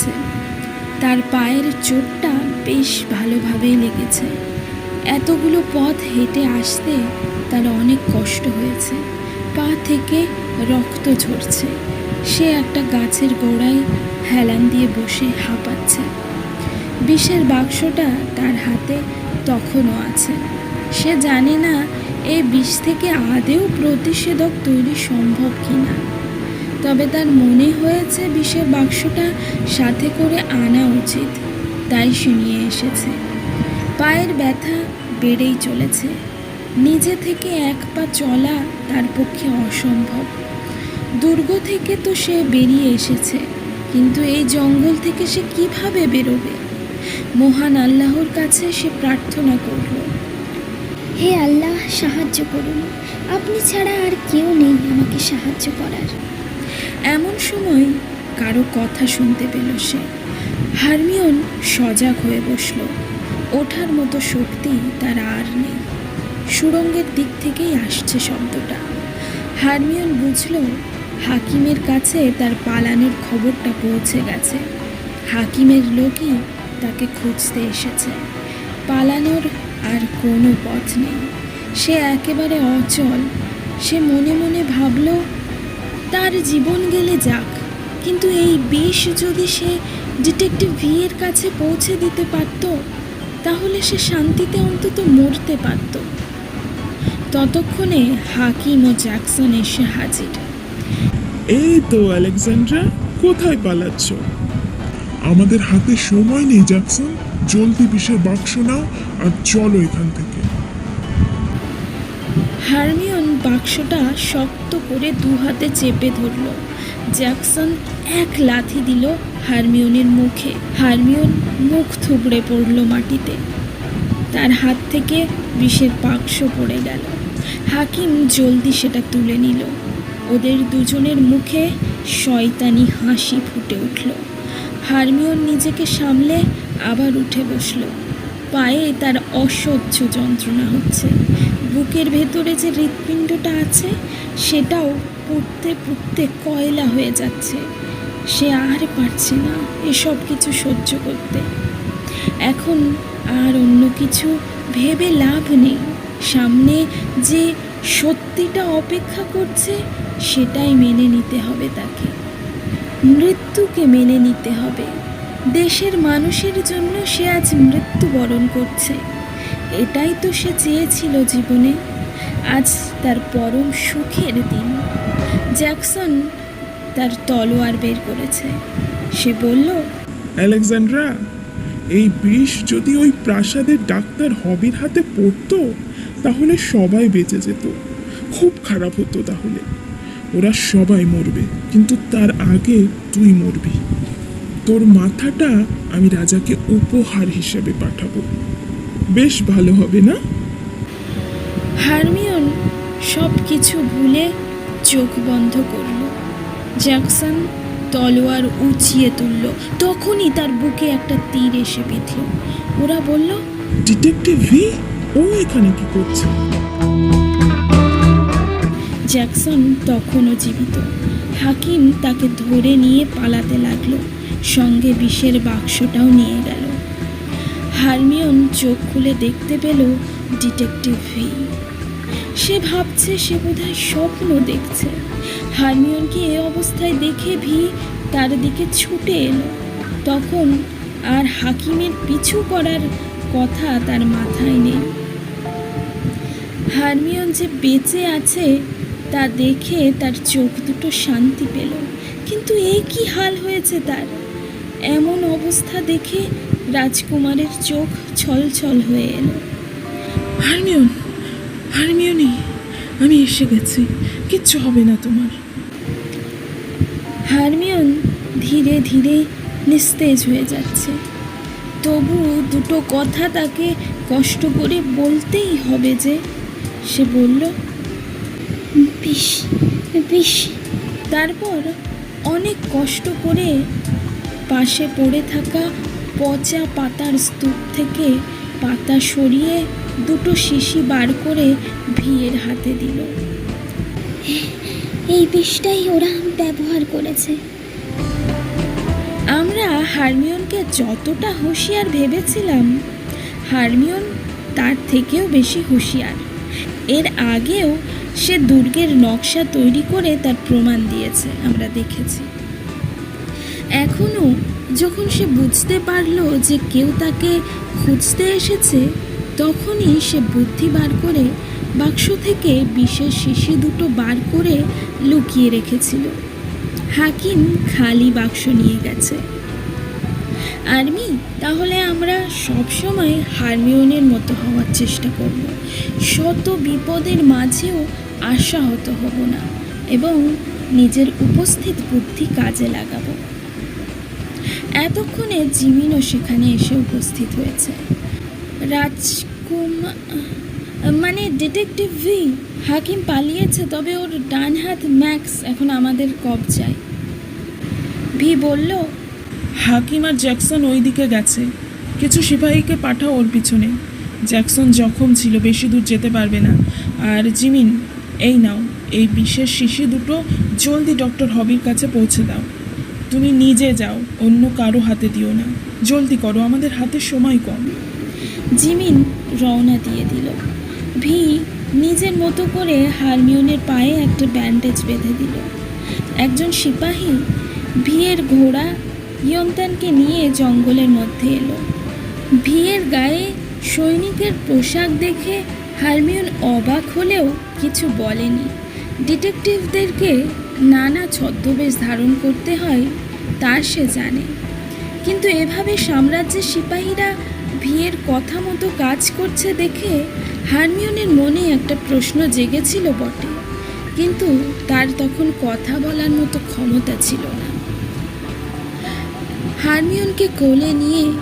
করেছে তার পায়ের চোটটা বেশ ভালোভাবেই লেগেছে। এতগুলো পথ হেঁটে আসতে তার অনেক কষ্ট হয়েছে। পা থেকে রক্ত ঝরছে। সে একটা গাছের গোড়ায় হেলান দিয়ে বসে হাঁপাচ্ছে। বিষের বাক্সটা তার হাতে তখনও আছে। সে জানে না এই বিষ থেকে আদেও প্রতিষেধক তৈরি সম্ভব কিনা। তবে তার মনে হয়েছে বিষের বাক্সটা সাথে করে আনা উচিত। তাই সে নিয়ে এসেছে। পায়ের ব্যথা বেড়েই চলেছে। নিজে থেকে এক পা চলা তার পক্ষে অসম্ভব। দুর্গ থেকে তো সে বেরিয়ে এসেছে, কিন্তু এই জঙ্গল থেকে সে কীভাবে বেরোবে? মহান আল্লাহর কাছে সে প্রার্থনা করল। হে আল্লাহ, সাহায্য করুন। আপনি ছাড়া আর কেউ নেই আমাকে সাহায্য করার। এমন সময় কারও কথা শুনতে পেল সে। হারমিয়ন সজাগ হয়ে বসল। ওঠার মতো শক্তি তার আর নেই। সুরঙ্গের দিক থেকেই আসছে শব্দটা। হারমিয়ন বুঝল, হাকিমের কাছে তার পালানোর খবরটা পৌঁছে গেছে। হাকিমের লোকই তাকে খুঁজতে এসেছে। পালানোর আর কোনো পথ নেই। সে একেবারে অচল। সে মনে মনে ভাবলো তার জীবন গেলে যাক। কিন্তু এই বিষ যদি সে ডিটেকটিভ ভি এর কাছে পৌঁছে দিতে পারত, তাহলে সে শান্তিতে অন্তত মরতে পারত। ততক্ষণে হাকিম ও জ্যাকসন এসে হাজির। এই তো আলেকজান্ড্রা, কোথায় পালাচ্ছ? আমাদের হাতে সময় নেই, জ্যাকসন। জলদি বিষের বাক্স নাও আর চলো এখান থেকে। হারমিয়ন বাক্সটা শক্ত করে দু হাতে চেপে ধরল। জ্যাকসন এক লাথি দিল হারমিয়নের মুখে। হারমিয়ন মুখ থুবড়ে পড়ল মাটিতে। তার হাত থেকে বিষের বাক্স পড়ে গেল। হাকিম জলদি সেটা তুলে নিল। ওদের দুজনের মুখে শয়তানি হাসি ফুটে উঠল। হারমিয়ন নিজেকে সামলে আবার উঠে বসল। পায়ে তার অসহ্য যন্ত্রণা হচ্ছে। বুকের ভেতরে যে হৃৎপিণ্ডটা আছে, সেটাও পুড়তে পুড়তে কয়লা হয়ে যাচ্ছে। সে আর পারছে না এসব কিছু সহ্য করতে। এখন আর অন্য কিছু ভেবে লাভ নেই। সামনে যে সত্যিটা অপেক্ষা করছে, সেটাই মেনে নিতে হবে তাকে। মৃত্যুকে মেনে নিতে হবে। দেশের মানুষের জন্য সে আজ মৃত্যুবরণ করছে। এটাই তো সে চেয়েছিল জীবনে। আজ তার পরম সুখের দিন। জ্যাকসন তার তলোয়ার বের করেছে। সে বলল, আলেকজান্ড্রা, এই বিষ যদি ওই প্রাসাদের ডাক্তার হবির হাতে পড়তো, তাহলে সবাই বেঁচে যেত। খুব খারাপ হতো তাহলে। ওরা সবাই মরবে, কিন্তু তার আগে তুই মরবি। তোর মাথাটা আমি রাজাকে উপহার হিসেবে পাঠাবো। বেশ ভালো হবে না? হারমিয়ন সব কিছু ভুলে চোখ বন্ধ করল। জ্যাকসন তলোয়ার উঁচিয়ে তুলল। তখনই তার বুকে একটা তীর এসে বিঁধল ওরা বলল ডিটেকটিভ ভি ও এখানে কি করছে? জ্যাকসন তখনও জীবিত। হাকিম তাকে ধরে নিয়ে পালাতে লাগল। সঙ্গে বিষের বাক্সটাও নিয়ে গেল। হারমিয়ন চোখ খুলে দেখতে পেল ডিটেকটিভ ভি। সে ভাবছে সে বোধহয় স্বপ্ন দেখছে। হারমিয়নকে এ অবস্থায় দেখে ভি তার দিকে ছুটে এলো। তখন আর হাকিমের পিছু করার কথা তার মাথায় নেই। হারমিয়ন যে বেঁচে আছে তা দেখে তার চোখ দুটো শান্তি পেল। কিন্তু এ কি হাল হয়েছে তার? এমন অবস্থা দেখে রাজকুমারের চোখ ছলছল হয়ে এলো। হারমিয়ন হারমিয়নি আমি এসে গেছি। কিচ্ছু হবে না তোমার। হারমিয়ন ধীরে ধীরে নিস্তেজ হয়ে যাচ্ছে। তবু দুটো কথা তাকে কষ্ট করে বলতেই হবে যে, সে বলল বিষ বিষ তারপর অনেক কষ্ট করে পাশে পড়ে থাকা পচা পাতার স্তূপ থেকে পাতা সরিয়ে দুটো শিশি বার করে ভিয়ের হাতে দিল। এই বিষটাই ওরা ব্যবহার করেছে। আমরা হারমিয়নকে যতটা হুঁশিয়ার ভেবেছিলাম হারমিয়ন তার থেকেও বেশি হুঁশিয়ার। এর আগেও সে দুর্গের নকশা তৈরি করে তার প্রমাণ দিয়েছে আমরা দেখেছি। এখনও যখন সে বুঝতে পারল যে কেউ তাকে খুঁজতে এসেছে, তখনই সে বুদ্ধি বার করে বাক্স থেকে বিশেষ শিশি দুটো বার করে লুকিয়ে রেখেছিল। হাকিম খালি বাক্স নিয়ে গেছে। আর্মি, তাহলে আমরা সবসময় হারমিওনের মতো হওয়ার চেষ্টা করব। শত বিপদের মাঝেও আশাহত হব না এবং নিজের উপস্থিত বুদ্ধি কাজে লাগাবো। এতক্ষণে জিমিনও সেখানে এসে উপস্থিত হয়েছে। রাজকুমার মানে ডিটেকটিভ ভি, হাকিম পালিয়েছে, তবে ওর ডান হাত ম্যাক্স এখন আমাদের কবজায়। ভি বলল, হাকিম আর জ্যাকসন ওই দিকে গেছে। কিছু সিপাহীকে পাঠাও ওর পিছনে। জ্যাকসন জখম ছিল, বেশি দূর যেতে পারবে না। আর জিমিন, এই নাও, এই বিশেষ শিশি দুটো জলদি ডক্টর হবির কাছে পৌঁছে দাও। তুমি নিজে যাও, অন্য কারও হাতে দিও না। জলদি করো, আমাদের হাতে সময় কম। জিমিন রওনা দিয়ে দিল। ভি নিজের মতো করে হারমিওনের পায়ে একটা ব্যান্ডেজ বেঁধে দিল। একজন সিপাহী ভিয়ের ঘোড়া ইয়ন্তানকে নিয়ে জঙ্গলের মধ্যে এলো। ভিয়ের গায়ে সৈনিকের পোশাক দেখে হারমিয়ন অবাক হলেও কিছু বলেনি। ডিটেকটিভদেরকে নানা ছদ্মবেশ ধারণ করতে হয়, তা সে জানে। কিন্তু এভাবে সাম্রাজ্যের সিপাহীরা ভিয়ের কথা মতো কাজ করছে দেখে হারমিয়নের মনে একটা প্রশ্ন জেগেছিল বটে। কিন্তু তার তখন কথা বলার মতো ক্ষমতা ছিল না। হারমিয়নকে কোলে নিয়ে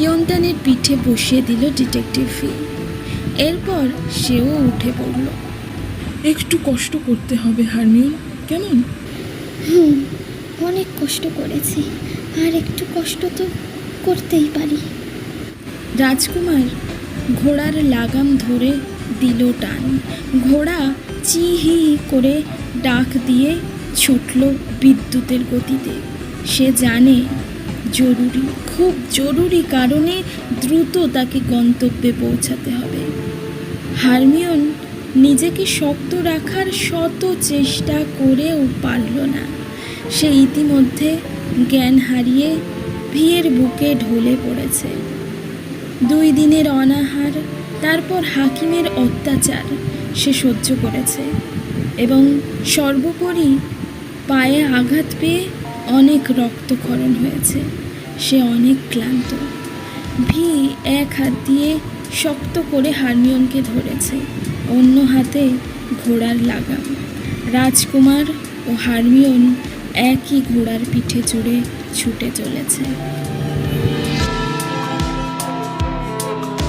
ইয়ন্তানের পিঠে বসিয়ে দিল ডিটেকটিভ ফি এরপর সেও উঠে পড়ল। একটু কষ্ট করতে হবে হারমিউন। কেমন? হুম অনেক কষ্ট করেছি। আর একটু কষ্ট তো করতেই পারি। রাজকুমার ঘোড়ার লাগাম ধরে দিল টান। ঘোড়া চি হি করে ডাক দিয়ে ছুটল বিদ্যুতের গতিতে। সে জানে জরুরি খুব জরুরি কারণে দ্রুত তাকে গন্তব্যে পৌঁছাতে হবে। হারমিয়ন নিজেকে শক্ত রাখার শত চেষ্টা করেও পারল না। সে ইতিমধ্যে জ্ঞান হারিয়ে ভিয়ের বুকে ঢলে পড়েছে। দুই দিনের অনাহার, তারপর হাকিমের অত্যাচার সে সহ্য করেছে এবং সর্বোপরি পায়ে আঘাত পেয়ে অনেক রক্তক্ষরণ হয়েছে। সে অনেক ক্লান্ত। ভি এক হাত দিয়ে শক্ত করে হারমিয়নকে ধরেছে। অন্য হাতে ঘোড়ার লাগাম। রাজকুমার ও হারমিয়ন একই ঘোড়ার পিঠে চড়ে ছুটে চলেছে।